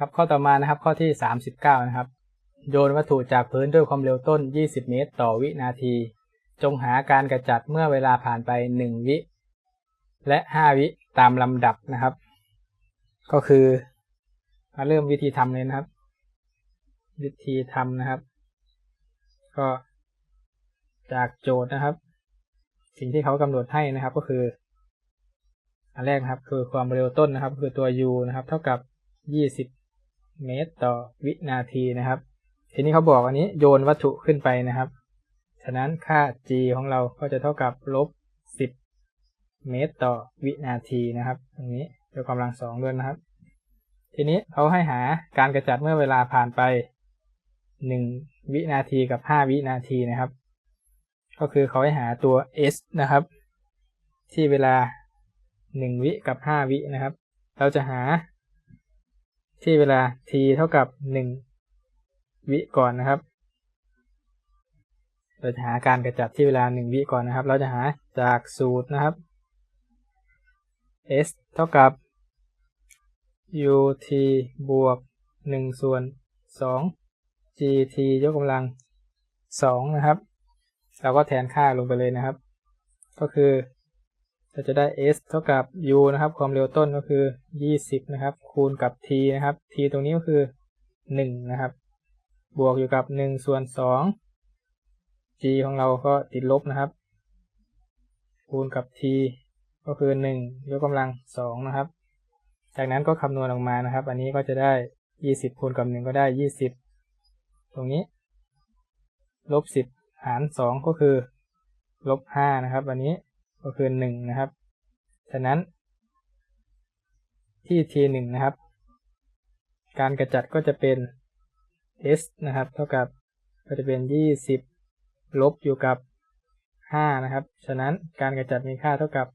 ครับข้อต่อมานะครับข้อที่ 39 นะครับ โยนวัตถุจากพื้นด้วยความเร็วต้น 20 เมตร ต่อวินาที จงหาการกระจัดเมื่อเวลาผ่านไป 1 วิ และ 5 วิตามลำดับนะครับ ก็คือมาเริ่มวิธีทำเลยนะครับ วิธีทำนะครับ ก็จากโจทย์นะครับ สิ่งที่เขากำหนดให้นะครับก็คือ อันแรกนะครับคือความเร็วต้นนะครับ คือตัว u นะครับ เท่ากับ 20 เมตรต่อวินาทีนะครับ ทีนี้เขาบอกอันนี้โยนวัตถุขึ้นไปนะครับ ฉะนั้นค่า g ของเราก็จะเท่ากับลบ 10 เมตรต่อวินาทีนะครับตรงนี้ยกกำลังสองด้วยนะครับ ทีนี้เขาให้หาการกระจัดเมื่อเวลาผ่านไป 1 วินาทีกับ 5 วินาทีนะครับ ก็คือเขาให้หาตัว s นะครับ ที่เวลา 1 วิกับ 5 วินะครับ เราจะหา ที่เวลา t เท่ากับ 1 วิก่อนนะครับ เราจะหาการกระจัดที่เวลา 1 วิก่อนนะครับ เราจะหาจากสูตรนะครับ s เท่ากับ ut บวก 1 ส่วน 2 gt ยกกำลัง 2 นะครับ เราก็แทนค่าลงไปเลยนะครับ ก็คือ เราจะได้ s เท่ากับ u นะครับ ความเร็วต้นก็คือ 20 นะครับ คูณกับ t นะครับ t ตรงนี้ก็คือ 1 นะครับ บวกอยู่กับ 1 ส่วน 2 g ของเราก็ติดลบนะครับ คูณกับ t ก็คือ 1 ยกกำลัง 2 นะครับ จากนั้นก็คำนวณออกมานะครับ อันนี้ก็จะได้ 20 คูณกับ 1 ก็ได้ 20 ตรงนี้ ลบ 10 หาร 2 ก็คือ ลบ 5 นะครับ อันนี้ ก็คือ1นะครับฉะนั้นที่ t 1นะครับ การกระจัดก็จะเป็น s นะครับ เท่ากับก็จะเป็น 20 ลบอยู่กับ 5 นะครับ ฉะนั้นการกระจัดมีค่าเท่ากับ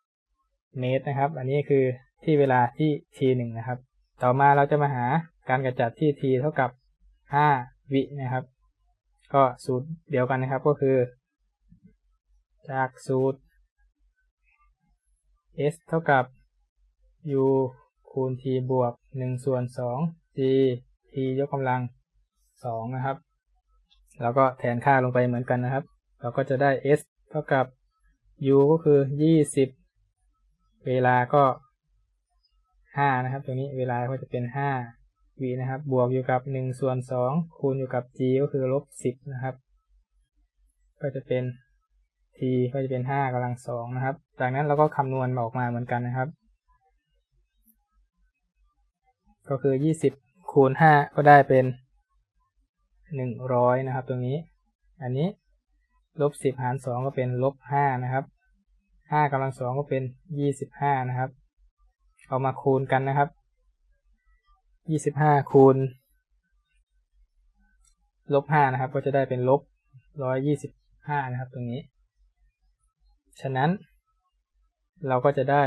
15 เมตรนะครับ อันนี้คือที่เวลาที่ t 1นะครับ ต่อมาเราจะมาหาการกระจัดที่ t เท่ากับ 5 วินะครับ ก็สูตรเดียวกันนะครับก็คือ จากสูตร s เท่ากับ u คูณ t บวก 1 ส่วน 2 g t ยกกำลัง 2 นะครับ แล้วก็แทนค่าลงไปเหมือนกันนะครับ เราก็จะได้ s เท่ากับ u ก็คือ 20 เวลาก็ 5 นะครับ ตรงนี้เวลาก็จะเป็น5วินะครับ บวกอยู่กับ 1 ส่วน 2 คูณอยู่กับ g ก็คือลบ 10 นะครับ ก็จะเป็น t ก็จะเป็น5กำลัง2นะครับ จากนั้นเราก็คำนวณออกมาเหมือนกันนะครับ ก็คือ20คูณ5ก็ได้เป็น100นะครับ ตรงนี้ อันนี้ลบ10หาร2ก็เป็นลบ5นะครับ5กำลัง2ก็เป็น25นะครับ เอามาคูณกันนะครับ25คูณลบ5นะครับ ก็จะได้เป็นลบ125นะครับ ตรงนี้ ฉะนั้น เราก็จะได้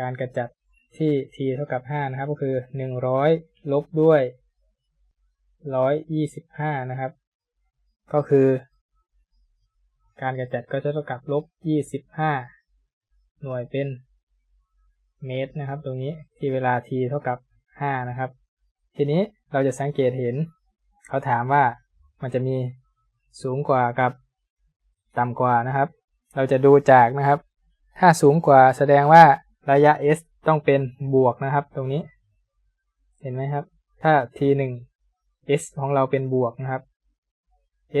การกระจัดที่ t เท่ากับ 5 นะครับ ก็คือ 100 ลบด้วย 125 นะครับ ก็คือ การกระจัดก็จะเท่ากับลบ 25 หน่วยเป็นเมตรนะครับ ตรงนี้ที่เวลา t เท่ากับ 5 นะครับ ทีนี้เราจะสังเกตเห็น เขาถามว่ามันจะมีสูงกว่ากับต่ำกว่านะครับ เราจะดูจากนะครับ ถ้าสูงกว่าแสดงว่าระยะ s ต้องเป็นบวกนะครับ ตรงนี้ เห็นไหมครับ ถ้า t 1 s ของเราเป็นบวกนะครับ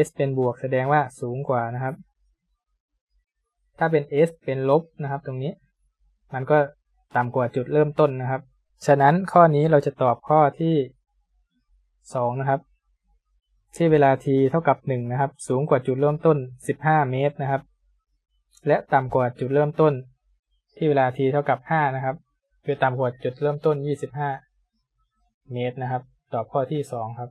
s เป็นบวกแสดงว่าสูงกว่านะครับ ถ้าเป็น s เป็นลบนะครับ ตรงนี้ มันก็ต่ำกว่าจุดเริ่มต้นนะครับ ฉะนั้นข้อนี้เราจะตอบข้อที่2นะครับ ที่เวลา t เท่ากับ1นะครับ สูงกว่าจุดเริ่มต้น 15 เมตรนะครับ และต่ำกว่าจุดเริ่มต้น ที่เวลา t เท่ากับ 5 นะครับ คือต่ำกว่าจุดเริ่มต้น 25 เมตรนะครับ ตอบข้อที่ 2 ครับ